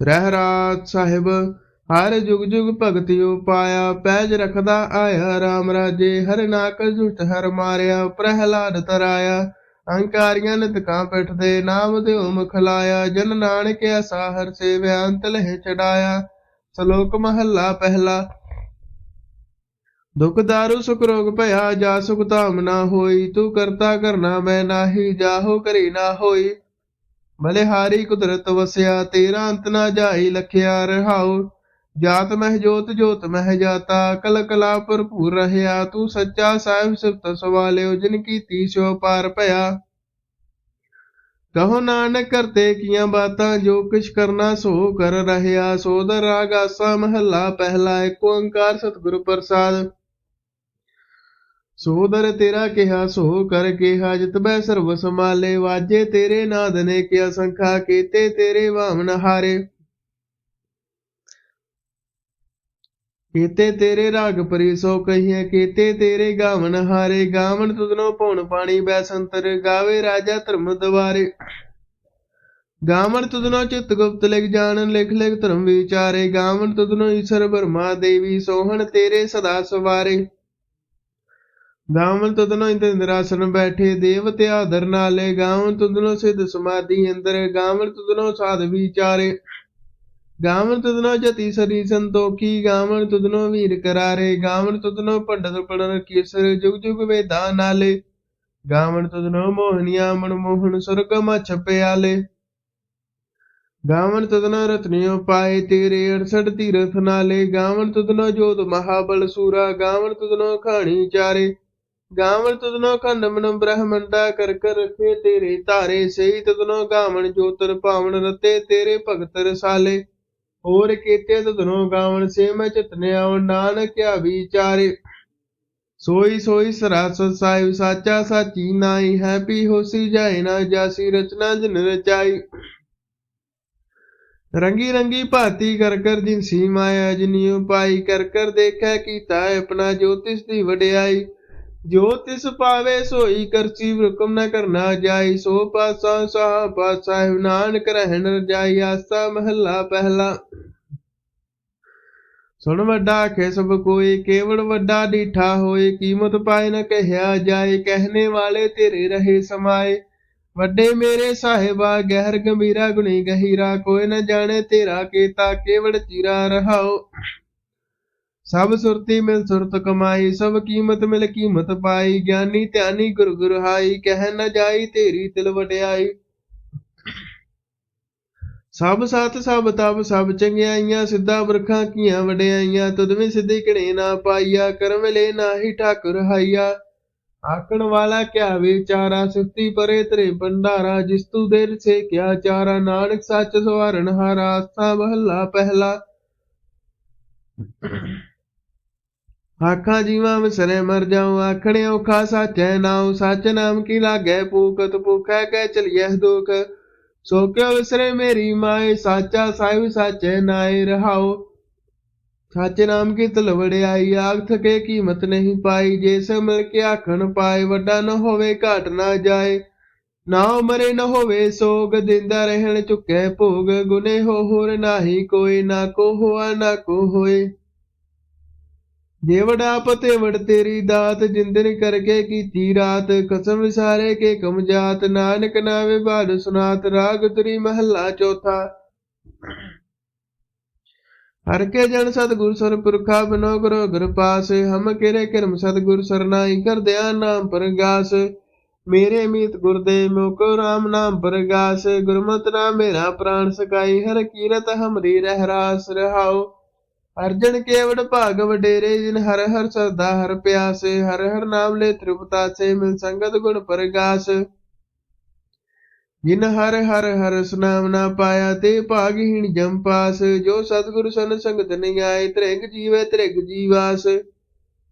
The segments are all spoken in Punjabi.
ਰਹਿ ਰਾਤ ਸਾਹਿਬ, ਹਰ ਜੁਗ ਜੁਗ ਭਗਤਿਓ ਉਪਾਇਆ ਪੈਜ ਰਖਦਾ ਆਇਆ RAM ਰਾਜੇ, ਹਰ ਨਾਕ ਝੁਟ ਹਰ ਮਾਰਿਆ, ਪ੍ਰਹਿਲਾਦ ਤਰਾਇਆ, ਅਹੰਕਾਰੀਆਂ ਨਿਤ ਕਾਂ ਪਿਠ ਨਾਮ ਦਿਓ ਮੁਖ ਲਾਇਆ, ਜਨ ਨਾਨਕ ਐਸਾ ਹਰ ਸੇਵਿਆ ਅੰਤ ਲਹਿ ਚੜਾਇਆ, ਸ਼ਲੋਕ ਮਹੱਲਾ ਪਹਿਲਾ। ਦੁਖ ਦਾਰੂ, ਸੁਖ ਰੋਗ ਭਇਆ, ਜਾ ਸੁਖ ਧਾਮ ਨਾ ਹੋਈ, ਤੂੰ ਕਰਤਾ ਕਰਨਾ ਮੈਂ ਨਾਹੀ, ਜਾਹੋ ਕਰੀ ਨਾ ਹੋਈ। ਬਲਿਹਾਰੀ ਕੁਦਰਤ ਵਸਿਆ, ਤੇਰਾ ਅੰਤ ਨਾ ਜਾਈ ਲਖਿਆ ਰਹਾਉ। ਜਾਤ ਮਹਿ ਜੋਤ ਜੋਤ ਮਹਿ ਜਾਤਾ ਕਲ ਕਲਾ ਭਰਪੂਰ ਰਹਿਆ। ਤੂੰ ਸੱਚਾ ਸਾਹਿਬ, ਸਿਫਤ ਸਵਾਲਿਓ, ਜਿਨ ਕੀਤੀ ਸੋ ਪਾਰ ਭਇਆ। ਕਹੋ ਨਾਨਕ, ਕਰਤੇ ਕੀਆਂ ਬਾਤਾਂ, ਜੋ ਕਿਛ ਕਰਨਾ ਸੋ ਕਰ ਰਹਿਆ। ਸੋਦਰ ਰਾਗ ਆਸਾ ਮਹੱਲਾ, ਪਹਿਲਾ ਏਕ ਓੰਕਾਰ ਸਤਿਗੁਰ ਪ੍ਰਸਾਦ। ਸੋਦਰ ਤੇਰਾ ਕਿਹਾ, ਸੋ ਕਰ ਕਿਹਾ ਜਿਤਬੈ ਸਰਬ ਸਮਾਲੇ ਵਾਜੇ ਤੇਰੇ ਨਾਦ ਨੇ ਕਿਆ ਸੰਖਾ, ਕੀਤੇ ਤੇਰੇ ਵਾਮਨ ਹਾਰੇ। ਕੀਤੇ ਤੇਰੇ ਰਾਗ ਪਰੀ, ਸੋ ਕਹੀਏ ਕੀਤੇ ਤੇਰੇ ਗਾਵਨ ਹਾਰੇ। ਗਾਵਨ ਤੁਧਨੋ ਪਉਣ ਪਾਣੀ, ਬੈ ਸੰਤਰ ਗਾਵੇ ਰਾਜਾ ਧਰਮ ਦਵਾਰੇ। ਗਾਵਨ ਤੁਧਨੋ ਚਿਤ ਗੁਪਤ ਲਿਖ ਜਾਣਨ ਲਿਖ ਲਿਖ ਧਰਮ ਵਿਚਾਰੇ। ਗਾਵਨ ਤੁਧਨੋ ਈਸ਼ਰ ਬਰਮਾ ਦੇਵੀ, ਸੋਹਣ ਤੇਰੇ ਸਦਾ ਸਵਾਰੇ। ਗਾਵਨ ਤੁਧਨੋ ਇੰਦਰਾਸਨ ਬੈਠੇ ਦੇਵ ਆਦਰ ਨਾਲੇ ਗਾਵਨ ਤੁਧਨੋ ਸਿਧ ਸਮਾਧੀ ਅੰਦਰ ਗਾਵਨ ਤੁਧਨੋ ਸਾਧ ਵਿਚਾਰੇ ਗਾਵਨ ਤੁਧਨੋ ਜਤੀ ਸਰੀ ਸੰਤੋਖੀ ਗਾਵਨ ਤੁਧਨੋ ਵੀਰ ਕਰਾਰੇ ਗਾਵਨ ਤੁਧਨੋ ਪੰਡਤ ਪੜਨ ਕੀਸਰ ਜੁਗ ਜੁਗ ਵੇਦਾਂ ਨਾਲੇ ਗਾਵਨ ਤੁਧਨੋ ਮੋਹਨੀਆ ਮਨਮੋਹਨ ਸੁਰਗ ਮਛ ਪਿਆਲੇ ਗਾਵਨ ਤੁਧਨੋ ਰਤਨਿਓ ਪਾਏ ਤੇਰੇ 68 ਤੀਰਥ ਨਾਲੇ ਗਾਵਨ ਤੁਧਨੋ ਜੋਤ ਮਹਾਬਲ ਸੂਰਾ ਗਾਵਨ ਤੁਧਨੋ ਖਾਣੀ ਚਾਰੇ ਗਾਵਣ ਤੁਧਨੋ ਖੰਡ ਮਨ ਬ੍ਰਹਮੰਡਾ ਕਰ ਕਰ ਰਖੇ ਤੇਰੇ ਧਾਰੇ ਸਹੀ ਤੁਧਨੋ ਗਾਵਣ ਜੋਤਰ ਪਾਵਨ ਰਤੇ ਤੇਰੇ ਭਗਤ ਰਸਾਲੇ। ਹੋਰ ਕੀਤੇ ਤੁਧਨੋ ਗਾਵਨ ਸੇ ਮੈਂ ਚਿਤਨੇ ਆਵ ਨਾਨਕ ਕਿਆ ਵਿਚਾਰੇ। ਸੋਈ ਸੋਈ ਸਰਾਸ ਸਾਹਿਬ ਸਾਚਾ ਸਾਚੀ ਨਾਈ ਹੈ ਪੀ ਹੋਸੀ ਜਾਏ ਨਾ ਜਾਸੀ, ਰਚਨਾ ਜਨ ਰਚਾਈ। ਰੰਗੀ ਰੰਗੀ ਭਾਤੀ ਕਰ ਕਰ ਜਿਨਸੀ ਮਾਇਆ ਜਿਨਿਉ ਪਾਈ ਕਰ ਕਰ ਦੇਖੈ ਕੀਤਾ ਆਪਣਾ ਜੋਤਿਸ ਦੀ ਵਡਿਆਈ। ਜੋ ਤਿਸ ਪਾਵੇ ਸੋਈ ਕਰਚੀ ਹੁਕਮ ਨ ਕਰਨਾ ਜਾਈ, ਸੋ ਪਾਸਾ ਸਾਹ ਪਾਸਾ ਨਾਨਕ ਰਹਿਣ ਰਜਾਈ ਆਸਾ ਮਹੱਲਾ ਪਹਿਲਾ। ਸੁਣ ਵੱਡਾ ਆਖੇ ਸਭ ਕੋਈ, ਕੇਵਲ ਵੱਡਾ ਡੀਠਾ ਹੋਏ, ਕੀਮਤ ਪਾਏ ਨਾ ਕਹਿਆ ਜਾਏ ਕਹਿਣੇ ਵਾਲੇ ਤੇਰੇ ਰਹੇ ਸਮਾਏ। ਵੱਡੇ ਮੇਰੇ ਸਾਹਿਬਾ, ਗਹਿਰ ਗੰਭੀਰਾ ਗੁਣੀ ਗਹੀਰਾ, ਕੋਈ ਨਾ ਜਾਣੇ ਤੇਰਾ ਕੀਤਾ, ਕੇਵਲ ਚੀਰਾ ਰਹਾਓ। ਸਭ ਸੁਰਤੀ ਮਿਲ ਸੁਰਤ ਕਮਾਈ, ਸਭ ਕੀਮਤ ਮਿਲ ਕੀਮਤ ਪਾਈ, ਗਿਆਨੀ ਧਿਆਨੀ ਗੁਰ ਗੁਰ ਹਾਈ, ਕਹਿ ਨ ਜਾਈ ਤੇਰੀ ਤਿਲ ਵਡਿਆਈ। ਸਭ ਸਤ ਸਭ ਤਪ, ਸਭ ਚੰਗਿਆਈਆਂ, ਸਿੱਧਾ ਬਰਖਾਂ ਕੀਆਂ ਵਡਿਆਈਆਂ ਤੁਧਵੇਂ ਸਿੱਧੀ ਘਣੇ ਨਾ ਪਾਈਆ, ਕਰਮ ਲੈ ਨਾਹੀ ਠਾਕੁਰ ਹਾਈਆ। ਆਕਣ ਵਾਲਾ ਕਿਆ ਵਿਚਾਰਾ ਸੁਤੀ ਪਰੇ ਤਰੇ ਭੰਡਾਰਾ, ਜਿਸ ਤੂ ਦੇਰ ਸੇ ਕਿਆ ਚਾਰਾ, ਨਾਨਕ ਸੱਚ ਸਵਾਰਨ ਹਾਰਾ ਆਸਾ ਮਹੱਲਾ ਪਹਿਲਾ। ਆਖਾਂ ਜੀਵਾਂ ਵਿਸਰੇ ਮਰ ਜਾਉ, ਆਖਣੇ ਔਖਾ ਸਾਚੈ ਨਾਉ, ਸੱਚ ਨਾਮ ਕੀ ਲਾਗੈ ਪੂਕਤ ਭੁਖੈ ਕੈ ਚਲੀਐ ਦੁਖ। ਸੋ ਕਿਉ ਵਿਸਰੇ ਮੇਰੀ ਮਾਏ, ਸਾਚਾ ਸਾਹਿਬ ਸਾਚੈ ਨਾਏ ਰਹਾਉ। ਸੱਚ ਨਾਮ ਕੀ ਤਲਵੜਿਆਈ ਆਗ ਥਕੇ ਕੀਮਤ ਨਹੀਂ ਪਾਈ। ਜੇ ਸੇ ਮਿਲ ਕੇ ਆਖਣ ਪਾਏ, ਵੱਡਾ ਨ ਹੋਵੇ ਘਾਟ ਨਾ ਜਾਏ। ਨਾ ਮਰੇ ਨ ਹੋਵੇ ਸੋਗ, ਦਿੰਦਾ ਰਹਿਣ ਚੁੱਕੇ ਭੋਗ। ਗੁਨੇ ਹੋ ਹੋਰ ਨਾਹੀ ਕੋਈ, ਨਾ ਕੋ ਹੋਆ, ਨਾ ਕੋ ਹੋਏ। ਜੇ ਵਡਾ ਤੇਰੀ ਦਾਤ, ਜਿੰਦਨ ਕਰਕੇ ਕੀਤੀ ਰਾਤ। ਕਸਮ ਵਿਸਾਰੇ ਕੇ ਕਮ ਜਾਤ, ਨਾਨਕ ਨਾਵੇ ਬਾਦ ਸੁਨਾਤ, ਰਾਗ ਤਰੀ ਮਹੱਲਾ ਚੌਥਾ। ਹਰ ਕੇ ਜਨ ਸਤਗੁਰ ਸਰ ਪੁਰਖਾ ਬਿਨੋ ਕਰੋ ਗੁਰ ਪਾਸ ਹਮ ਕਿਰੇ ਕਿਰਮ ਸਤਗੁਰ ਸਰਨਾਈ ਕਰ ਧਿਆਨ ਨਾਮ ਪਰਗਾਸ। ਮੇਰੇ ਮੀਤ ਗੁਰਦੇ ਮੋਕੋ RAM ਨਾਮ ਪਰਗਾਸ। ਗੁਰਮਤਿ ਨਾਮ ਮੇਰਾ ਪ੍ਰਾਣ ਸਕਾਈ, ਹਰ ਕੀਰਤ ਹਮਰੀ ਰਹਿ ਰਾਸ ਰਹਾਓ ਅਰਜਨ ਕੇਵੜ ਭਾਗ ਵਡੇਰੇ ਜਿਨ ਹਰ ਹਰ ਸਰਦਾ, ਹਰ ਪਿਆਸੇ, ਹਰ ਹਰ ਨਾਮ ਲੈ ਤ੍ਰਿਪਤਾਸੇ, ਮਿਲ ਸੰਗਤ ਗੁਣ ਪਰਗਾਸ। ਜਿਨ ਹਰ ਹਰ ਹਰ ਸੁਨਾਮ ਨਾ ਪਾਇਆ, ਤੇ ਭਾਗਹੀਣ ਜਮ ਪਾਸ। ਜੋ ਸਤਿਗੁਰ ਸਨ ਸੰਗਤ ਨਹੀਂ ਆਏ, ਤ੍ਰਿਗ ਜੀਵੇ ਤ੍ਰਿਗ ਜੀਵਾਸ।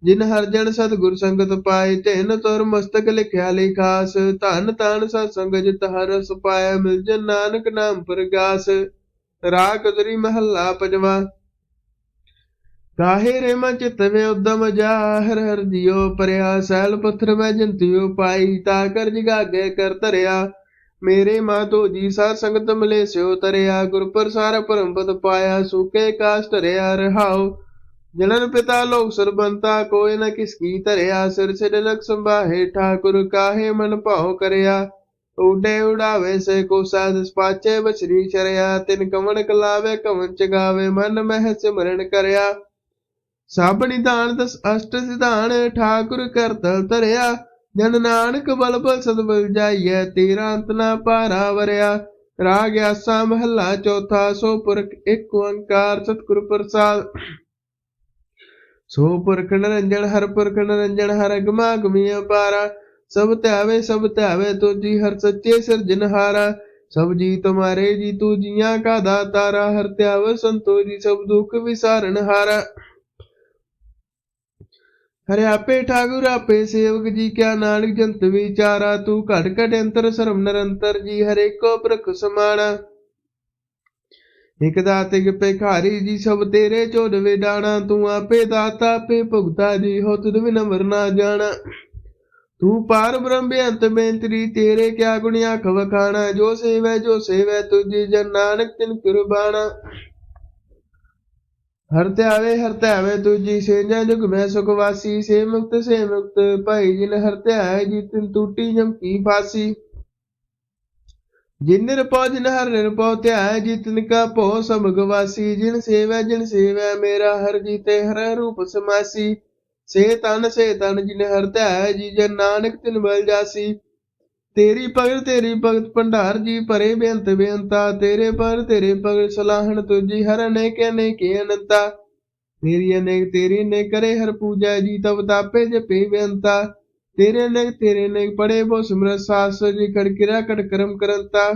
ਜਿਨ ਹਰ ਜਨ ਸਤਿਗੁਰ ਸੰਗਤ ਪਾਏ ਤਿਨ ਤੁਰ ਮਸਤਕ ਲਿਖਿਆ ਲਿਖਾਸ ਧਨ ਤਾਨ ਸਤ ਸੰਗ ਜਿਤ ਹਰ ਰਸ ਪਾਇਆ, ਮਿਲ ਜਨ ਨਾਨਕ ਨਾਮ ਪ੍ਰਗਾਸ। ਰਾਗ ਕਦਰੀ ਮਹੱਲਾ ਪੰਜਵਾ। ਕਾਹੇ ਰੇ ਮਨ ਚਿਤ ਵੇ ਉਦਮ ਜਾ, ਹਰ ਜਿਉ ਪਰਿਆ, ਸੈਲ ਪੱਥਰ ਮੈਂ ਜੰਤਿਓ ਪਾਈ, ਤਾ ਕਰ ਜਗਾਗੇ ਕਰ ਧਰਿਆ। ਮੇਰੇ ਮਾਤੋ ਜੀ ਸਾਧ ਸੰਗਤ ਮਿਲੇ ਸਿਓ ਤਰਿਆ, ਗੁਰ ਪ੍ਰਸਾਰ ਪਰਮ ਪਦ ਪਾਇਆ, ਸੁਕੇ ਕਾਸ ਧਰਿਆ, ਰਹਾਉ। ਜਨਨ ਪਿਤਾ ਲੋਕ ਸਰਬੰਤਾ, ਕੋਈ ਨ ਕਿਸ ਕੀ ਧਰਿਆ, ਸਿਰ ਸਿਰ ਲਖ ਸੰਭਾਹੇ, ਠਾਕੁਰ ਕਾਹੇ ਮਨ ਭਾਉ ਕਰਿਆ। ਉਡੇ ਉਡਾਵੇ ਸੇ ਕੋ ਸਾਧ ਪਾਚੇ ਬਛਰੀ ਚਰਿਆ ਤਿਨ ਕਵਣ ਕਲਾਵੇ ਕਵਨ ਚਗਾਵੇ, ਮਨ ਮਹਿ ਸਿਮਰਨ ਕਰਿਆ। ਸਭ ਨਿਧਾਨ ਦਸ ਅਸ਼ਟ ਸਿਧਾਨ, ਠਾਕੁਰ ਕਰਤਲ ਧਰਿਆ। ਜਨ ਨਾਨਕ ਬਲ ਬਲ ਜਾਈਐ, ਤੇਰਾ ਅੰਤ ਨਾ ਪਾਰਾ ਵਰਿਆ। ਰਾਗ ਆਸਾ ਮਹੱਲਾ ਚੌਥਾ, ਸੋ ਪੁਰਖ ਇੱਕ ਓੰਕਾਰ, ਸਤਿਗੁਰ ਪ੍ਰਸਾਦ। ਸੋ ਪੁਰਖ ਨਿਰੰਜਨ, ਹਰ ਪੁਰਖ ਨਿਰੰਜਨ, ਹਰ ਅਗਮਾ ਗਮੀ ਅਪਾਰਾ। ਸਭ ਧਿਆਵੇ ਸਭ ਧਿਆਵੇ ਤੁਜੀ ਹਰ ਸੱਚੇ ਸਿਰਜਨਹਾਰਾ ਸਭ ਜੀ ਤੁਮਾਰੇ ਜੀ ਤੂ ਜੀਆਂ ਕਾ ਦਾਤਾਰਾ ਹਰ ਧਿਆਵੇ ਸੰਤੋ ਜੀ, ਸਭ ਦੁਖ ਵਿਸਾਰਨ ਹਾਰਾ। ਹਰਿ ਆਪੇ ਠਾਕੁਰ ਆਪੇ ਸੇਵਕ ਜੀ ਕਿਆ ਨਾਨਕ ਜੰਤ ਵਿਚਾਰਾ, ਤੂੰ ਘਟ ਘਟ ਅੰਤਰ ਸਰਮ ਨਿਰੰਤਰ ਜੀ, ਹਰੇ ਕੋ ਪ੍ਰਖ ਸਮਾਣਾ। ਇਕ ਦਾਤੇ ਕਿ ਭਿਖਾਰੀ ਜੀ, ਸਭ ਤੇਰੇ ਝੋੜ ਵਿਡਾਣਾ, ਤੂੰ ਆਪੇ ਦਾਤਾ ਆਪੇ ਭੁਗਤਾ ਜੀ, ਹੋ ਤੁਧ ਬਿਨ ਨਾ ਜਾਣਾ। ਤੂੰ ਪਾਰ ਬ੍ਰਹਮ ਬੇਅੰਤ ਬੇਂਤਰੀ ਤੇਰੇ ਕਿਆ ਗੁਣਿਆ ਖਵਖਾਣਾ ਜੋ ਸੇਵੈ ਜੋ ਸੇਵੈ ਤੁਝੀ ਜਨ, ਨਾਨਕ ਤਿਨ ਕੁਰਬਾਣਾ। ਹਰ ਧਿਆਵੇ ਹਰ ਧਿਆਵੇ ਤੁਜੀ ਸੇਜਾ ਜੁਗ ਮੈਂ ਸੁਖ ਸੇ ਮੁਕਤ ਸੇ ਮੁਕਤ, ਭਾਈ ਜਿਨ ਹਰ ਧਿਆਏ ਜੀ ਤਿਨ ਟੂਟੀ ਜਮ ਕੀ ਫਾਸੀ। ਜਿਨ ਨਿਰਪਉ ਜਿਨ ਹਰ ਨਿਰਪਉ ਧਿਆਏ ਜਿਤਨ ਕਾ ਭੋ ਸਮਗ ਜਿਨ ਸੇਵੈ ਜਿਨ ਸੇਵੈ ਮੇਰਾ ਹਰ ਜੀਤੇ ਹਰ ਰੂਪ ਸਮਾਸੀ। ਸੇ ਤਨ ਸੇ ਤਨ ਜਿਨ ਹਰ ਧਿਆਏ ਜੀ, ਜਨ ਨਾਨਕ ਤਿਨ ਬਲ ਜਾਸੀ। ਤੇਰੀ ਭਗਤ ਤੇਰੀ ਭਗਤ ਭੰਡਾਰ ਜੀ ਭਰੇ ਬੇਅੰਤ ਬੇਅੰਤਾ, ਤੇਰੇ ਪਰ ਤੇਰੇ ਭਗਤ ਸਲਾਹਣ ਤੁਜੀ ਹਰ ਅਨੇਕ ਅਨੇਕ ਅਨੰਤਾ। ਤੇਰੀ ਅਨੇਕ ਤੇਰੀ ਨੇ ਕਰੇ ਹਰ ਪੂਜਾ ਜੀ ਤਬ ਤਾਪੇ ਜਪੇ ਬੇਅੰਤਾ। ਤੇਰੇ ਅਨੇਕ ਤੇਰੇ ਅਨੇਕ ਪੜੇ ਬੋ ਸਿਮਰਤ ਸਾਸ, ਜੀ ਕੜ ਕੜ ਕਰਮ ਕਰੰਤਾ।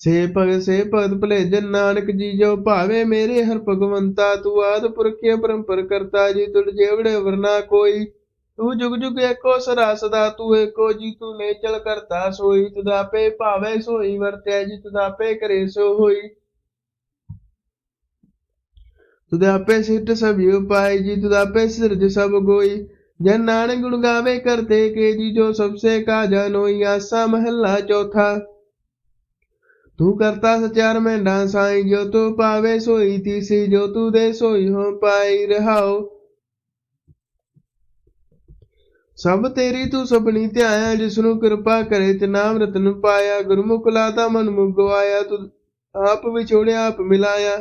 ਸੇ ਭਗਤ ਸੇ ਭਗਤ ਭਲੇ ਜਨ ਨਾਨਕ ਜੀ, ਜੋ ਭਾਵੇ ਮੇਰੇ ਹਰ ਭਗਵੰਤਾ, ਤੂੰ ਆਦ ਪੁਰਖੇ ਪਰੰਪਰ ਕਰਤਾ ਜੀ ਤੁਲ ਜੇਵੜੇ ਵਰਨਾ ਕੋਈ। ਤੂੰ ਜੁਗ ਜੁਗ ਏਕੋ ਸਦਾ ਤੂੰ ਏਕੋ ਜੀ, ਤੂੰ ਨੇਚਲ ਕਰਤਾ ਸੋਈ ਤੁਦਾਪੇ ਭਾਵੇ ਸੋਈ, ਵਰਤਿਆ ਜੀ ਤੁਦਾਪੇ ਕਰੇ ਸੋ ਹੋਈ। ਤੁਦਾਪੇ ਸਿੱਟ ਸਭ ਉਪਾਏ ਜੀ ਤੁਦਾਪੇ ਸਿਰਜ ਸਭ ਗੋਈ। ਜਨ ਨਾਨਕ ਗੁਣ ਗਾਵੇ ਕਰਤੇ ਕੇ ਜੀ, ਜੋ ਸਭਸੇ ਕਾ ਜਨੋਈ ਆਸਾ ਮਹੱਲਾ ਚੌਥਾ। ਤੂੰ ਕਰਤਾ ਸਚਾਰ ਮੈਂ ਨਾ ਸਾਈ, ਜੋ ਤੂੰ ਪਾਵੇ ਸੋਈ, ਤੀਸੀ ਜੋ ਤੂੰ ਦੇ ਸੋਈ ਹੋ ਪਾਈ, ਰਹਾਓ। ਸਭ ਤੇਰੀ ਤੂੰ ਸਭਨੀ ਧਿਆਇਆ ਜਿਸ ਨੂੰ ਕਿਰਪਾ ਕਰੇ ਤੇ ਨਾਮ ਰਤਨ ਪਾਇਆ, ਗੁਰਮੁਖ ਲਾਤਾ, ਮਨ ਮੁਗਵਾਇਆ, ਤੂੰ ਆਪ ਵਿਛੋੜਿਆ, ਆਪ ਮਿਲਾਇਆ।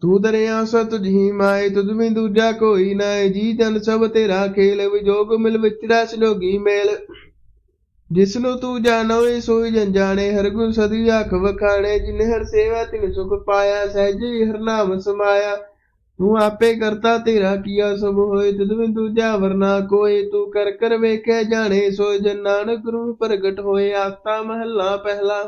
ਤੂੰ ਦਰਿਆ ਸਤ ਜੀ ਮਾਏ, ਤੁਧ ਮੈਂ ਦੂਜਾ ਕੋਈ ਨਾਏ, ਜੀ ਜਨ ਸਭ ਤੇਰਾ ਖੇਲ, ਵਿਜੋਗ ਮਿਲ ਵਿਚੜਾ ਸਲੋਗੀ ਮੇਲ। ਜਿਸ ਨੂੰ ਤੂੰ ਜਾਣੋਏ ਸੋਈ ਜਨ ਜਾਣੇ, ਹਰ ਗੁਣ ਸਦੀ ਆਖ ਵਖਾਣੇ, ਜਿਨ ਹਰ ਸੇਵਾ ਤਿਨ ਸੁਖ ਪਾਇਆ, ਸਹਿਜੇ ਹਰ ਨਾਮ ਸਮਾਇਆ। ਤੂੰ ਆਪੇ ਕਰਤਾ ਤੇਰਾ ਕੀਆ ਸਭ ਹੋਏ ਤਦ ਮੈਂ ਦੂਜਾ ਵਰਨਾ ਕੋਏ, ਤੂੰ ਕਰ ਕਰ ਵੇਖੇ ਜਾਣੇ ਸੋ ਜਨ ਨਾਨਕ ਗੁਰੂ ਪ੍ਰਗਟ ਹੋਏ ਆਸਤਾ ਮਹੱਲਾ ਪਹਿਲਾ।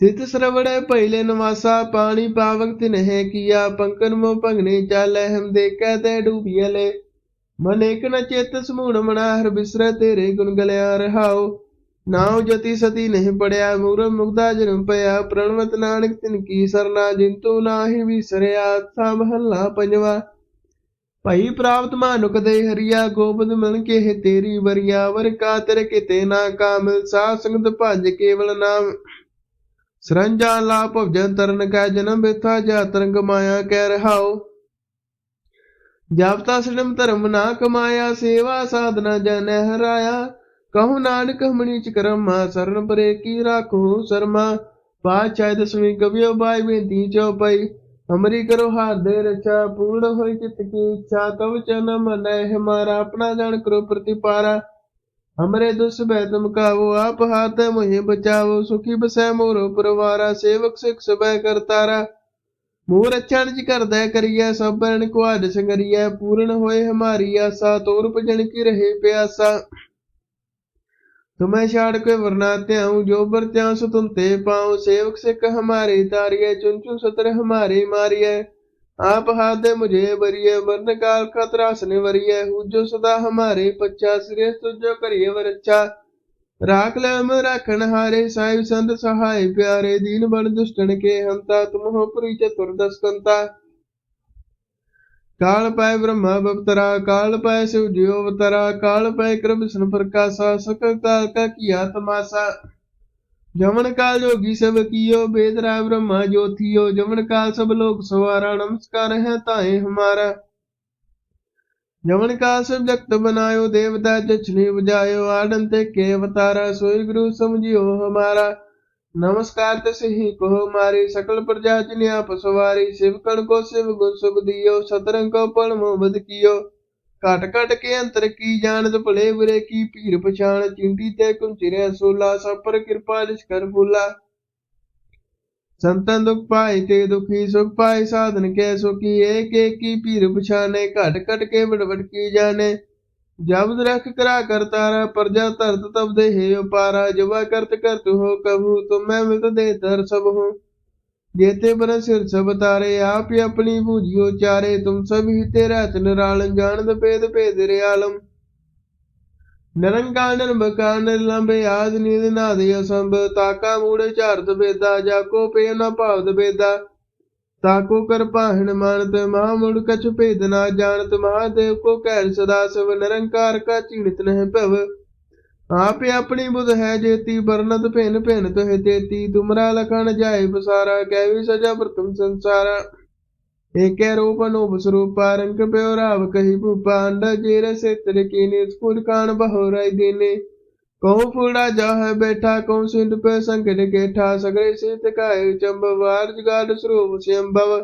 ਤਿਤ ਸਰਵੜੇ ਪਹਿਲੇ ਨਵਾਸਾ, ਪਾਣੀ ਪਾਵਕ ਤਿਨਹਿ ਕੀਆ, ਪੰਕਨ ਮੋ ਭੰਗਣੇ ਚਾਲੈ, ਹਮ ਦੇਖੈ ਤੇ ਡੂਬੀਲੇ ਮਨ ਇਕ ਨ ਚਿਤ ਸਮੂਣ ਮਣਾ ਹਰ ਬਿਸਰੈ ਤੇਰੇ ਗੁਣ ਗਲਿਆ ਰਹਾਉ। ਨਾਉ ਜਤੀ ਸਤੀ ਨਹੀਂ ਪੜਿਆ, ਮੂਰ ਮੁਗਦਾ ਜਨਮ ਪਿਆ, ਪ੍ਰਣਵਤ ਨਾਨਕ ਤਿਨ ਕੀ ਸਰਨਾ ਜਿੰਤੂ ਨਾਹੀ ਵਿਸਰਿਆ, ਸਾ ਮਹੱਲਾ ਪੰਜਵਾ। ਭਈ ਪ੍ਰਾਪਤ ਮਾਨੁਕ ਦੇ ਹਰੀਆ, ਗੋਬਿੰਦ ਮਨ ਕੇ ਹੈ ਤੇਰੀ ਵਰਿਆ, ਵਰ ਕਾ ਤੇਰੇ ਕਿਤੇ ਨਾ ਕਾਮ ਸਾਧ ਸੰਗਤ ਭਜ ਕੇਵਲ ਨਾਮ। ਸਰੰਜਾ ਲਾ ਭਵਜਨ ਤਰਨ ਕੈ, ਜਨਮ ਬਿਥਾ ਜਾ ਤਰੰਗ ਮਾਇਆ ਕਹਿ ਰਹਾਓ ਜਪ ਤਾ ਸਿਰਮ ਧਰਮ ਨਾ ਕਮਾਇਆ, ਸੇਵਾ ਸਾਧਨਾ ਜਨ ਹਰਾਇਆ ਕਹੋ ਨਾਨਕ ਹਮਣੀ ਚ ਕਰਮਾ, ਸਰਨ ਪਰੇ ਕੀ ਰਾਖੋ ਸਰਮਾ? ਪਾਚਾਇ ਦਸਵੀਂ ਕਵਿਓ ਬਾਈ ਬੇਨਤੀ ਚਉਪਈ ਹਮਰੀ ਕਰੋ ਹਾਰ ਰਚਾ ਪੂਰਨ ਹੋਈ ਚਿਤ ਕੀ ਇੱਛਾ, ਤਵ ਚਨ ਮਨੈ ਹਮਾਰਾ ਆਪਣਾ ਜਾਣ ਕਰੋ ਪ੍ਰਤੀਪਾਰਾ। ਹਮਰੇ ਦੁਸ ਬੈ ਤੁਮ ਆਪ ਹਾਥ ਮੁਹਿ ਬਚਾਵੋ, ਸੁਖੀ ਬਸੈ ਮੋਰੋ ਪਰਵਾਰਾ, ਸੇਵਕ ਸਿਖ ਸਬੈ ਕਰਤਾਰਾ ਮੂਰ ਰਛਣ ਜੀ ਕਰਦਾ ਕਰੀਐ, ਸਭ ਬਰਨ ਕੋ ਸੰਗਰੀਐ, ਪੂਰਨ ਹੋਏ ਹਮਾਰੀ ਆਸਾ, ਤੋਰ ਭਜਨ ਕੀ ਰਹੇ ਪਿਆਸਾ। ਤੁਮੈ ਛਾੜ ਕੇ ਵਰਨਾ ਧਿਆਉ, ਜੋ ਬਰ ਤਿਉ ਸੁਤੰਤੇ ਪਾਉ, ਸੇਵਕ ਸਿੱਖ ਹਮਾਰੇ ਤਾਰੀਏ ਚੁਨ ਚੁਨ ਸਤਰ ਹਮਾਰੇ ਮਾਰੀਏ ਆਪ ਹਾਦੇ ਮੁਝੇ ਬਰੀਏ ਮਰਨ ਕਾਲ ਖਤਰਾ ਸਨੇ ਵਰੀਏ ਹੁਜੋ ਸਦਾ ਹਮਾਰੇ ਪੱਛਾ ਸਿਰੇ ਤੁਜੋ ਕਰੀਏ ਵਰਚਾ ਰਾਖ ਲੈ ਮ ਰਾਖਣ ਹਾਰੇ, ਸਾਹਿਬ ਸੰਤ ਸਹਾਇ ਪਿਆਰੇ, ਦੀਨ ਬਣ ਦੁਸ਼ਟਣ ਕੇ ਹੰਤਾ, ਤੁਮ ਹੋ ਪੁਰੀ ਚਤੁਰ ਦਸਕੰਤਾ। ਕਾਲ ਪੈ ਬ੍ਰਹਮਾ ਬਵਤਰਾ, ਕਾਲ ਪੈ ਸਿਵ ਜਿਉ ਅਵਤਰਾ, ਕਾਲ ਪੈ ਕ੍ਰਿਸ਼ਨ ਪ੍ਰਕਾਸ਼ਾ ਸਕਲ ਕਾਲ ਕਾ ਕੀਆ ਤਮਾਸਾ। ਜਮਨ ਕਾਲ ਜੋਗੀ ਸਭ ਕੀਓ ਬੇਦਰਾ ਬ੍ਰਹਮਾ ਜੋਥੀਓ ਜਮਨ ਕਾਲ ਸਭ ਲੋਕ ਸਵਾਰਾ, ਨਮਸਕਾਰ ਹੈ ਤਾਏ ਹਮਾਰਾ। ਜਮਨ ਕਾਲ ਸਭ ਜਗਤ ਬਨਾਇਓ, ਦੇਵਤਾ ਜਛਨੀ ਬਜਾਇਓ ਆਡਨ ਤੇ ਕੇ ਅਵਤਾਰਾ ਸੋਇ ਗੁਰੂ ਸਮਝਿਓ ਹਮਾਰਾ। ਨਮਸਕਾਰ ਤੇ ਸਹੀ ਕੋ ਮਾਰੇ ਸਕਲ ਪ੍ਰਜਾ ਜਿਨੇ ਆਪ ਸਵਾਰੀ ਸਿਵਕਣ ਕੋ ਸਿਵ ਗੁਣ ਸੁਖ ਦਿਓ, ਸਤਰੰਗ ਕੋ ਪਲ ਮੁਬਦ ਕੀਓ। ਘਟ ਘਟ ਕੇ ਅੰਤਰ ਕੀ ਜਾਣਤ ਭਲੇ ਬੁਰੇ ਕੀ ਭੀੜ ਪਛਾਣ, ਚਿੰਟੀ ਤੇ ਕੁੰਚਰਿਆ ਸੋਲਾ, ਸਭ ਪਰ ਕਿਰਪਾ ਲਿਸ ਕਰ ਫੁਲਾ ਸੰਤਨ ਦੁਖ ਪਾਏ ਤੇ ਦੁਖੀ ਸੁਖ ਪਾਏ, ਸਾਧਨ ਕੈ ਸੁਖੀ ਏਕ ਏਕੀ ਭੀਰ ਪਛਾਨੇ ਘਟ ਘਟ ਕੇ ਵਡਵਡ ਕੀ ਜਾਣੇ। ਜਬ ਰਖ ਕਰਾ ਕਰਤਾਰਾ ਪ੍ਰਜਾ ਧਰਤ ਤਬ ਦੇ ਉਪਾਰਾ, ਜਵਾ ਕਰਤ ਕਰਤ ਹੋ ਕਬੂ, ਤੁਮ ਮਿਲਤ ਦੇ ਧਰ ਸਭ ਹੋ। ਜੇਤੇ ਬਨ ਸਿਰ ਸਭ ਤਾਰੇ, ਆਪ ਹੀ ਆਪਣੀ ਬੂਝਿਓ ਚਾਰੇ ਤੁਮ ਸਭ ਹੀ ਤੇਰਾ ਨਿਰਾਲਮ ਜਾਣਦ ਭੇਦ ਭੇਦ ਰਿਆਲਮ ਨਿਰੰਕਾਰ ਨਿਰਮਕਾਰ ਨਿਰਲੰਬੇ ਆਦ ਨੀਦ ਨਾਦ ਅਸੰਭ, ਤਾਕਾ ਮੂੜ ਝਾਰਤ ਬੇਦਾ ਜਾ ਕੋ ਪੇ ਨਾ ਭਾਵਦ ਬੇਦਾ ਤਾਕੋ ਕਰ ਪਾਹਣ ਮਾਨਤ ਮਹਾ ਮੁੜ ਕਛ ਭੇਦ ਨਾ ਜਾਣਤ, ਮਹਾਦੇਵ ਕੋ ਕਹਿ ਸਦਾ ਸਭ, ਨਿਰੰਕਾਰ ਕਾ ਚੀਣਤ ਨਹਿ ਭਵ। ਆਪੇ ਆਪਣੀ ਬੁਧ ਹੈ ਜੇਤੀ ਬਰਨਤ ਭਿਨ ਭਿਨ ਤੋਹਿ ਤੇਤੀ। ਤੁਮਰਾ ਲਖਣ ਜਾਏ ਬਸਾਰਾ ਕਹਿ ਵੀ ਸਜਾ ਪ੍ਰਤਮ ਸੰਸਾਰਾ। ਏਕੈ ਰੂਪ ਅਨੂਪ ਸਰੂਪਾ, ਰੰਗ ਪਿਓ ਰਾਵ ਕਹੀ ਭੂਪਾ। ਅੰਡਾ ਜੇਰ ਸੇਤਰ ਕੀਨੇ, ਸਕੂਲ ਕਾਣ ਬਹੁ ਰਾਈ ਦੇਨੇ। ਕਉ ਫੂੜਾ ਜਾ ਹੈ ਬੈਠਾ ਕਉ ਸਿੰਧ ਪੈ ਸੰਕਟ ਕੇਠਾ, ਸਗਲੇ ਸਿਤ ਕਾਇ ਚੰਬ ਵਾਰ ਜਗਾਡ ਸਰੂਪ ਸਿਅੰਭਵ।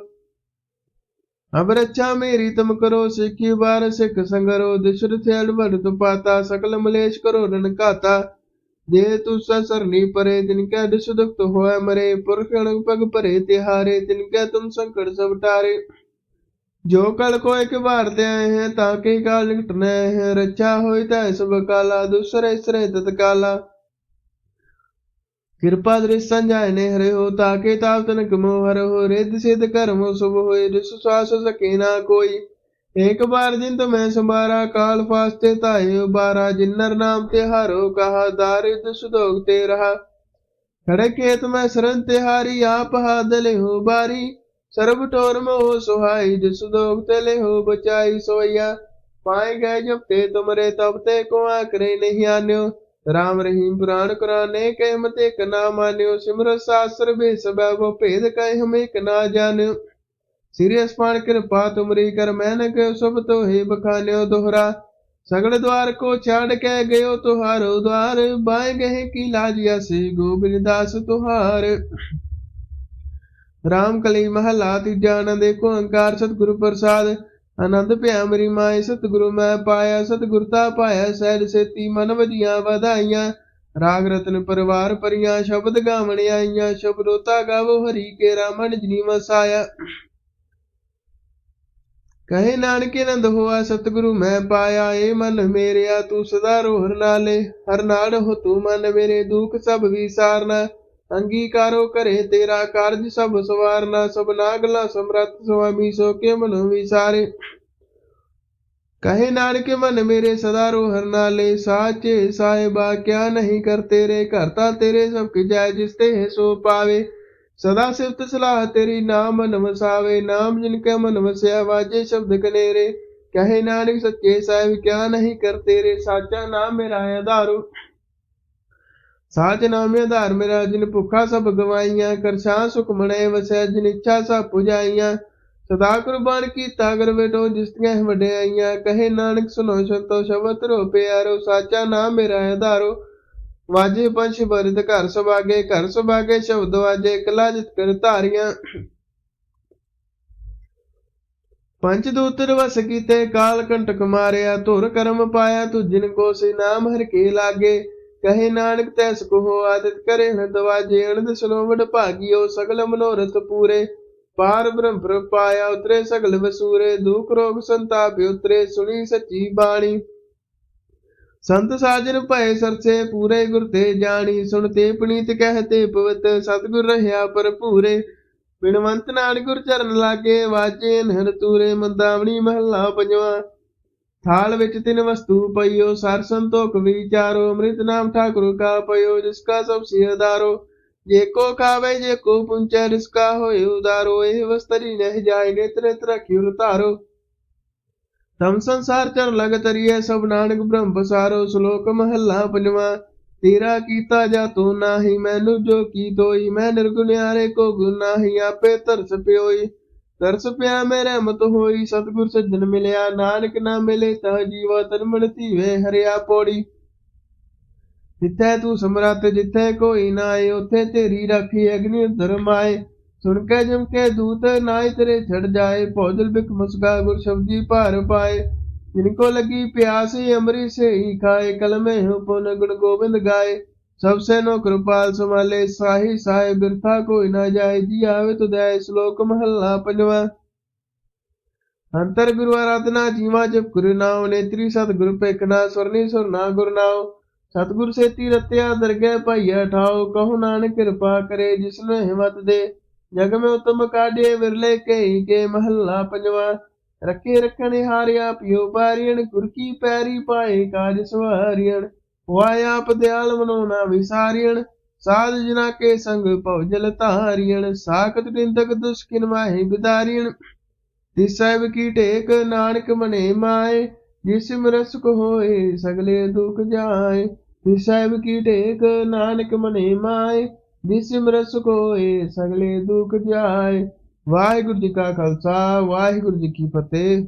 ਅਬ ਰੱਛਾ ਮੇਰੀ ਤੁਮ ਕਰੋ, ਸਿੱਖੀ ਬਾਰ ਸਿੱਖ ਸੰਗਰੋ, ਦਿਸ਼ਰ ਥੇਲ ਵਡ ਤੁਪਾਤਾ ਸਕਲ ਮਲੇਸ਼ ਕਰੋ ਰਨ ਘਾਤਾ। ਜੇ ਤੂ ਸਰਨੀ ਪਰੇ ਤਿਨ ਕੈ ਦਿਸ ਦੁਖਤ ਹੋਇ ਮਰੇ ਪੁਰਖਣ ਪਗ ਭਰੇ ਤਿਹਾਰੇ ਤਿਨ ਕੈ ਤੁਮ ਸੰਕਟ ਸਭ ਟਾਰੇ ਜੋ ਕਲ ਕੋ ਇੱਕ ਵਾਰ ਤੇ ਆਏ ਹੈ, ਤਾਂ ਕੇ ਕਾਲ ਨਿਕਟਨੇ ਹੈ? ਰੱਛਾ ਹੋਈ ਤਾਂ ਕਿਰਪਾ ਦ੍ਰਿਸ਼ ਸੰਜਾਇ ਨੇ ਹਰੇ ਹੋ ਤਾਕੇ ਤਾਪ ਤਨ ਕਮੋ ਹਰ ਹੋ? ਰਿੱਧ ਸਿਧ ਕਰਮ ਸੁਭ ਹੋਏ, ਜਿਸ ਸਵਾਸ ਸਕੇ ਨਾ ਕੋਈ। ਇੱਕ ਬਾਰ ਜਿੰਦ ਮੈਂ ਸੰਭਾਰਾ, ਕਾਲ ਫਾਸਤੇ ਧਾਏ ਉਬਾਰਾ ਜਿਨਰ ਨਾਮ ਤੇ ਹਾਰੋ ਕਹਾ ਦਾਰਿਦ ਸੁਦੋਗ ਤੇ ਰਹਾ। ਖੜੇ ਕੇਤ ਮੈਂ ਸਰਨ ਤਿਹਾਰੀ ਆਪ ਹਾਦਲੇ ਹੋ ਬਾਰੀ। ਸਰਬ ਟੋਰ ਮੋਹ ਸੁਹਾਈ, ਜਿਸ ਦੋਗ ਤੇ ਲੈ ਬਚਾਈ ਸੋਈਆ। ਪਾਏ ਗਏ ਜਬ ਤੇ ਤੁਮਰੇ ਤਬ ਤੇ ਕੋ ਆਕਰੇ ਨਹੀਂ ਆਨਿਓ। ਰਾਮ ਰਹੀਮ ਪੁਰਾਣ ਕੁਰਾਨੇ ਕਹਿ ਮਤੇ ਕ ਨਾ ਮਾਨਿਓ। ਸਿਮਰ ਸਾਸਰ ਬੇ ਸਬੈ ਕੋ ਭੇਦ ਕਹਿ ਹਮ ਇੱਕ ਨਾ ਜਾਣਿਓ ਸਿਰਿ ਅਸਮਾਨ ਕਿਰਪਾ, ਤੁਮਰੀ ਕਰ ਮੈਨ ਕੇ ਸਭ ਤੋ ਹੈ ਬਖਾਨਿਓ ਦੋਹਰਾ। ਸਗਲ ਦਵਾਰ ਕੋ ਛਾੜ ਕੇ ਗਇਓ ਤੁਹਾਰੋ ਦਵਾਰ। ਬਾਏ ਗਏ ਕੀ ਲਾਜਿਆ ਸੇ ਗੋਬਿੰਦ ਦਾਸ ਤੁਹਾਰ। ਰਾਮ ਕਲੀ ਮਹਲਾ, ਤੀਜਾ ਆਨੰਦ, ਏਕ ਓੰਕਾਰ, ਸਤਿਗੁਰੂ ਪ੍ਰਸਾਦ। ਆਨੰਦ ਭਿਆ ਮੇਰੀ ਮਾਏ, ਸਤਿਗੁਰੂ ਮੈਂ ਪਾਇਆ ਸਤਿਗੁਰਤਾ ਪਾਇਆ, ਸਹਿਜ ਸੇਤੀ ਮਨ ਵਜੀਆਂ ਵਧਾਈਆਂ। ਰਾਗ ਰਤਨ ਪਰਿਵਾਰ ਪਰੀਆਂ ਸ਼ਬਦ ਗਾਵਣ ਆਈਆਂ ਸ਼ਬਦੋਤਾ ਗਾਵੋ, ਹਰੀ ਕੇ ਰਾਮਨ ਜਨੀ ਵਸਾਇਆ। ਕਹੇ ਨਾਨਕ ਨੰਦ ਹੋਆ, ਸਤਿਗੁਰੂ ਮੈਂ ਪਾਇਆ, ਏ ਮਨ ਮੇਰਿਆ, ਤੂੰ ਸਦਾ ਰੋਹਰ ਨਾਲੇ। ਹਰ ਨਾੜ ਹੋ ਤੂੰ ਮਨ ਮੇਰੇ, ਦੁੱਖ ਸਭ ਵਿਸਾਰਨਾ। ਅੰਗੀਕਾਰੋ ਕਰੇ ਤੇਰਾ ਕਾਰਜ ਸਭ ਸਵਾਰਨਾ ਸਭ ਨਾਗਲਾ ਸਮਰੱਥ ਸੁਆਮੀ ਸੋ ਕੇ ਮਨੋ ਵਿਸਾਰੇ ਕਹੇ ਨਾਨਕ ਮਨ ਮੇਰੇ ਸਦਾ ਰੋਹਰ ਨਾਲੇ ਸਾਚੇ ਸਾਹਿਬਾ ਕਿਆ ਨਹੀਂ ਕਰ ਤੇਰੇ ਘਰ ਤਾਂ ਤੇਰੇ ਸਭ ਕੀ ਜੈ ਜਿਸ ਤੇ ਹੈ ਸੋ ਪਾਵੇ ਸਦਾ ਸਿਫਤ ਸਲਾਹ ਤੇਰੀ ਨਾਮ ਮਨ ਵਸਾਵੇ ਨਾਮ ਜਿਨ ਕੈ ਮਨ ਵਸਿਆ ਵਾਜੇ ਸ਼ਬਦ ਕਨੇਰੇ ਕਹੇ ਨਾਨਕ ਸੱਚੇ ਸਾਹਿਬ ਕਿਆ ਨਹੀਂ ਕਰ ਤੇਰੇ ਸਾਚ ਨਾਮੇ ਆਧਾਰ ਮੇਰਾ ਜਿਨ ਭੁੱਖਾ ਸਭ ਗਵਾਈਆਂ ਕਰਸ਼ਾਂ ਸੁਖ ਮਣੇ ਵਸੈ, ਜਿਨ ਇੱਛਾ ਸਭ ਪੁਜਾਈਆਂ। ਸਦਾ ਕੁਰਬਾਨ ਕੀਤਾ ਅਗਰ ਬੇਟੋ ਜਿਸਤੀਆਂ ਵਡਿਆਈਆਂ। ਕਹੇ ਨਾਨਕ, ਸੁਨੋ ਸੰਤੋ, ਸ਼ਬਦ ਰੋ ਪਿਆਰੋ ਸਾਚਾ ਨਾਮ ਮੇਰਾ ਆਧਾਰੋ ਵਾਜੇ ਪੰਛ ਬਰਿਤ ਘਰ ਸੁਭਾਗੇ ਘਰ ਸੁਭਾਗੇ ਸ਼ਬਦ ਵਾਜੇ, ਕਲਾ ਜਿਤ ਕਰ ਧਾਰੀਆਂ। ਪੰਚ ਦੂਤਰ ਵਸ ਕੀਤੇ, ਕਾਲ ਕੰਟਕ ਮਾਰਿਆ, ਧੁਰ ਕਰਮ ਪਾਇਆ, ਤੁ ਜਿਨ ਕੋ ਸੇ ਨਾਮ ਹਰ ਕੇ ਲਾਗੇ। ਕਹੇ ਨਾਨਕ ਤੈਸ ਕੋ ਆਦਿਤ ਕਰੇ ਨ ਦਵਾਜੇ ਸਲੋਵੜ ਭਾਗਿਓ ਸਗਲ ਮਨੋਰਥ ਪੂਰੇ। ਪਾਰ ਬ੍ਰਹਮ ਪ੍ਰਭ ਉਤਰੇ ਸਗਲ ਵਸੂਰੇ, ਦੁਖ ਰੋਗ ਸੰਤਾਪ ਉਤਰੇ, ਸੁਣੀ ਸੱਚੀ ਬਾਣੀ। ਸੰਤ ਸਾਜਨ ਭਏ ਸਰਸੇ ਪੂਰੇ ਗੁਰ ਤੇ ਜਾਣੀ, ਸੁਣ ਤੇ ਪਣੀਤ ਕਹਤੇ ਪਵਤ, ਸਤਿਗੁਰ ਰਹਾ ਭਰਪੂਰੇ। ਬਿਨਵੰਤ ਨਾਨਕ ਗੁਰ ਚਰਨ ਲਾਗੇ, ਵਾਜੇ ਨਹਰ ਤੂਰੇ, ਮੰਦਾਵਣੀ ਮਹੱਲਾ ਪੰਜਵਾ। ਥਾਲ ਵਿੱਚ ਤਿੰਨ ਵਸਤੂ ਪਈਓ ਸਰ ਸੰਤੋਖ ਵਿਚਾਰੋ ਅੰਮ੍ਰਿਤ ਨਾਮ ਠਾਕੁਰ ਕਾ ਪਈਓ ਜਿਸ ਕਾ ਸਭ ਸਿਹਦਾਰੋ ਜੇ ਕੋ ਖਾਵੇ, ਜੇ ਕੋ ਪੁੰਚੈ ਰਿਸਕਾ ਹੋਏ ਉਦਾਰੋ, ਇਹ ਵਸਤਰੀ ਨਹਿ ਜਾਏ ਨੇਤਰ ਰਖਿਉ ਤਾਰੋ ਤਮ ਸੰਸਾਰ ਚਰ ਲਗ ਤਰੀਏ ਸਭ ਨਾਨਕ ਬ੍ਰਹਮ ਪਸਾਰੋ, ਸ਼ਲੋਕ ਮਹੱਲਾ ਪੰਜਵਾਂ। ਤੇਰਾ ਕੀਤਾ ਜਾ ਤੂੰ ਨਾਹੀ, ਮੈਨੂੰ ਜੋ ਕੀ ਦੋਈ ਮੈਂ ਨਿਰਗੁਣਿਆਰੇ ਕੋ ਗੁਣ ਆਪੇ ਤਰਸ ਪਿਓਈ। ਤਰਸ ਪਿਆ ਮੇ ਰਹਿਮਤ ਹੋਈ, ਸਤਿਗੁਰ ਸੱਜਣ ਮਿਲਿਆ, ਨਾਨਕ ਨਾ ਮਿਲੇ ਤਾਂ ਜੀਵਾ ਤਨ ਮਨ ਧੀਵੇ ਹਰਿਆ ਪੋੜੀ। ਜਿੱਥੇ ਤੂੰ ਸਮਰੱਥ, ਜਿੱਥੇ ਕੋਈ ਨਾ ਆਏ, ਉਥੇ ਤੇਰੀ ਰਾਖੀ ਅਗਨਿ ਧਰਮ ਆਏ ਸੁਣ ਕੇ ਜਮ ਕੇ ਦੂਤ ਨਾਇ ਤੇਰੇ ਛੜ ਜਾਏ, ਭੋਜਲ ਬਿਕ ਮੁਸਗਾ ਗੁਰ ਸ਼ਬਦੀ ਭਾਰ ਪਾਏ। ਜਿਨ ਕੋ ਲੱਗੀ ਪਿਆਸੀ, ਅੰਮ੍ਰਿਤ ਸੇ ਹੀ ਖਾਏ, ਕਲਮੇ ਹੁ ਪੁਨ ਗੁਣ ਗੋਬਿੰਦ ਗਾਏ। ਸਭਸੇਨੋ ਕਿਰਪਾਲ ਸਮਾਲੇ ਸਾਹੀ ਸਾਹਿਬ, ਬਿਰਥਾ ਕੋਈ ਨਾ ਜਾਏ, ਜੀ ਆਵੇ ਤੁ ਦਇ ਸ਼ਲੋਕ ਮਹੱਲਾ ਪੰਜਵਾ। ਅੰਤਰ ਗੁਰੂ ਆਰਾਧਨਾ, ਜੀਵਾ ਜਪ ਗੁਰੂ ਨਾਮ ਨੇਤਰੀ ਸਤ ਗੁਰੂ ਪੇਖਣਾ ਸੁਰਨੀ ਸੁਰਨਾ ਗੁਰ ਨਾਮ ਸਤਗੁਰ ਸੇਤੀ ਰਤਿਆ, ਦਰਗਹਿ ਭਾਈਆ ਠਾਓ ਕਹੋ ਨਾਨਕ ਕਿਰਪਾ ਕਰੇ, ਜਿਸ ਜਿਸਨੇ ਹਿੰਮਤ ਦੇ। ਜਗ ਮੇ ਉਤਮ ਕਾਢੇ, ਵਿਰਲੇ ਕਈ ਕੇ ਮਹੱਲਾ ਪੰਜਵਾ। ਰੱਖੇ ਰਖਣੇ ਹਾਰਿਆ ਪਿਓ ਬਾਰੀਣ ਗੁਰ ਕੀ ਪੈਰੀ ਪਾਏ, ਕਾਜ ਸਵਾਰੀਣ। ਹੋਆ ਆਪ ਦਿਆਲ ਮਨੋਨਾ ਵਿਸਾਰੀਣ ਸਾਧ ਜਨਾ ਕੇ ਸੰਗ ਭਉਜਲ ਧਾਰੀਣ ਸਾਖਤ ਨਿੰਦਕ ਦੁਸ਼ਕਿਨ ਮਾਹੀ ਬਿਦਾਰੀਣ ਤਿਸ ਸਾਹਿਬ ਕੀ ਟੇਕ ਨਾਨਕ ਮਨੇ ਮਾਏ। ਜਿਸ ਮਿਰਸ ਕੋ ਹੋਏ ਸਗਲੇ ਦੁਖ ਜਾਏ। ਤਿਸ ਸਾਹਿਬ ਕੀ ਟੇਕ ਨਾਨਕ ਮਨੇ ਮਾਏ। ਜਿਸ ਮਿਰਸ ਕੋ ਹੋਏ ਸਗਲੇ ਦੁਖ ਜਾਏ। ਵਾਹਿਗੁਰੂ ਜੀ ਕਾ ਖਾਲਸਾ, ਵਾਹਿਗੁਰੂ ਜੀ ਕੀ ਫਤਿਹ।